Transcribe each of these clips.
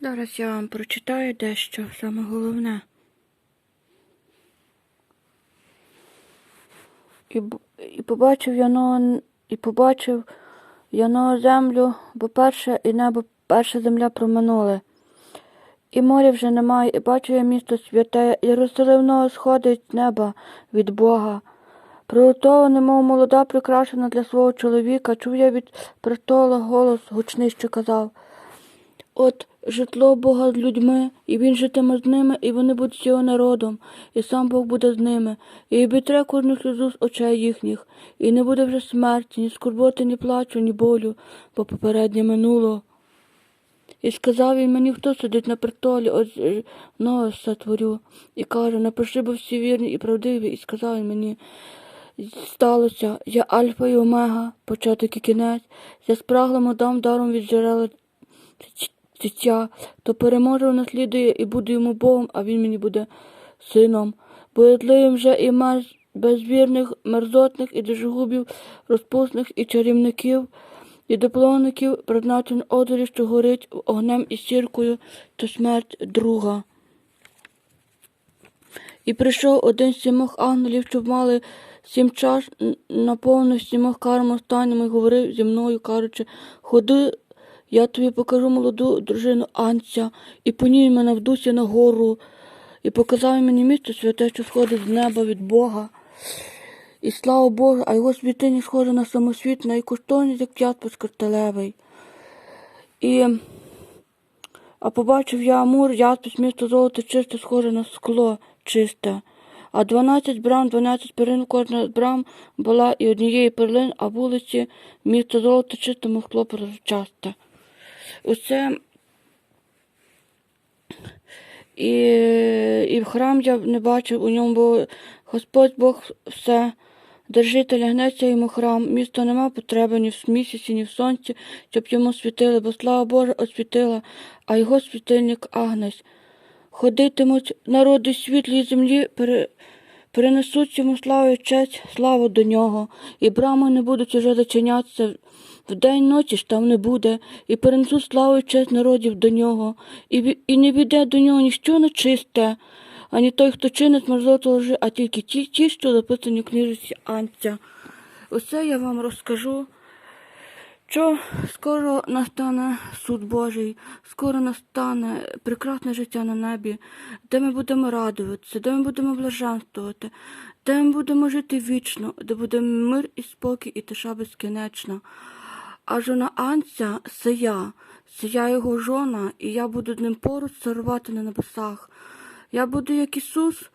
Зараз я вам прочитаю дещо, саме головне. І, і побачив я но, і побачив я но землю, бо перше і небо, перша земля проминули. І моря вже немає, і бачу я місто святе, і розселивного сходить неба від Бога. Приготована, мов молода, прикрашена для свого чоловіка, чув я від престола голос гучний, що казав. От житло Бога з людьми, і він житиме з ними, і вони будуть його народом, і сам Бог буде з ними, і обітре кожну сльозу з очей їхніх, і не буде вже смерті, ні скорботи, ні плачу, ні болю, бо попереднє минуло. І сказав він мені, хто сидить на престолі, ось е, ноги сотворю. І каже, напиши, бо всі вірні і правдиві. І сказав він мені, сталося, я Альфа і Омега, початок і кінець, я спраглому дам даром від джерела життя, то переможе наслідує і буде йому Богом, а він мені буде сином. Боязливим же і мер безвірних, мерзотних і дежогубів, розпусних і чарівників, і доплоників призначен одорі, що горить огнем і сіркою, то смерть друга. І прийшов один з сімох ангелів, щоб мали сім чаш, н- наповнив сімох карм останніми, і говорив зі мною, кажучи, ходи, я тобі покажу молоду дружину Анця, і поній мене в дусі на гору, і показав мені місце святе, що сходить з неба від Бога. І слава Богу, а його світині схоже на самосвіт, на коштовність, як яспис картелевий. І а побачив я Амур, яспис, місто золоте чисте, схоже на скло чисте. А дванадцять брам, дванадцять перлин, кожна брам була і однієї перлин, а вулиці місто золоте чистому скло прозчасте. Оце і, і в храм я не бачив у ньому, бо Господь Бог все. Держитель гнеться йому храм, місто нема потреби ні в місяці, ні в сонці, щоб йому світили, бо слава Божа освітила, а його світильник Агнець. Ходитимуть народи світлі землі, пере, перенесуть йому славу і честь, славу до нього, і брами не будуть уже зачинятися. Вдень ночі ж там не буде, і перенесуть славу і честь народів до нього, і, і не війде до нього ніщо нечисте, ані той, хто чинить мерзоту лжи, а тільки ті, ті, що записані в книжці Анця. Усе я вам розкажу. Що скоро настане суд Божий, скоро настане прекрасне життя на небі, де ми будемо радуватися, де ми будемо блаженствувати, де ми будемо жити вічно, де буде мир і спокій і тиша безкінечна. А жона Анця це я, це я його жона, і я буду ним поруч царувати на небесах. Я буду як Ісус,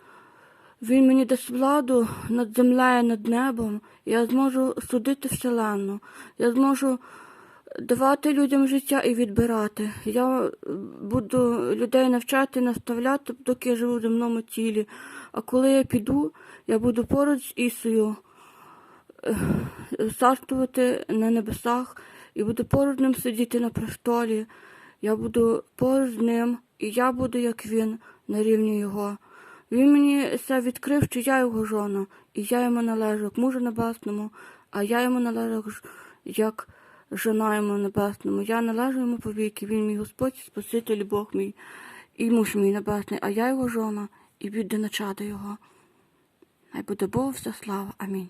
він мені дасть владу над землею, над небом, я зможу судити вселенну. Я зможу давати людям життя і відбирати. Я буду людей навчати, наставляти, доки я живу в земному тілі. А коли я піду, я буду поруч з Ісою царствувати на небесах і буду поруч ним сидіти на престолі. Я буду поруч з ним, і я буду, як він, на рівні його. Він мені все відкрив, що я його жона, і я йому належу як мужу небесному, а я йому належу як жона йому небесному. Я належу йому повіки, він мій Господь, Спаситель, Бог мій, і муж мій небесний, а я його жона, і буде начати його. Хай буде Богу вся слава. Амінь.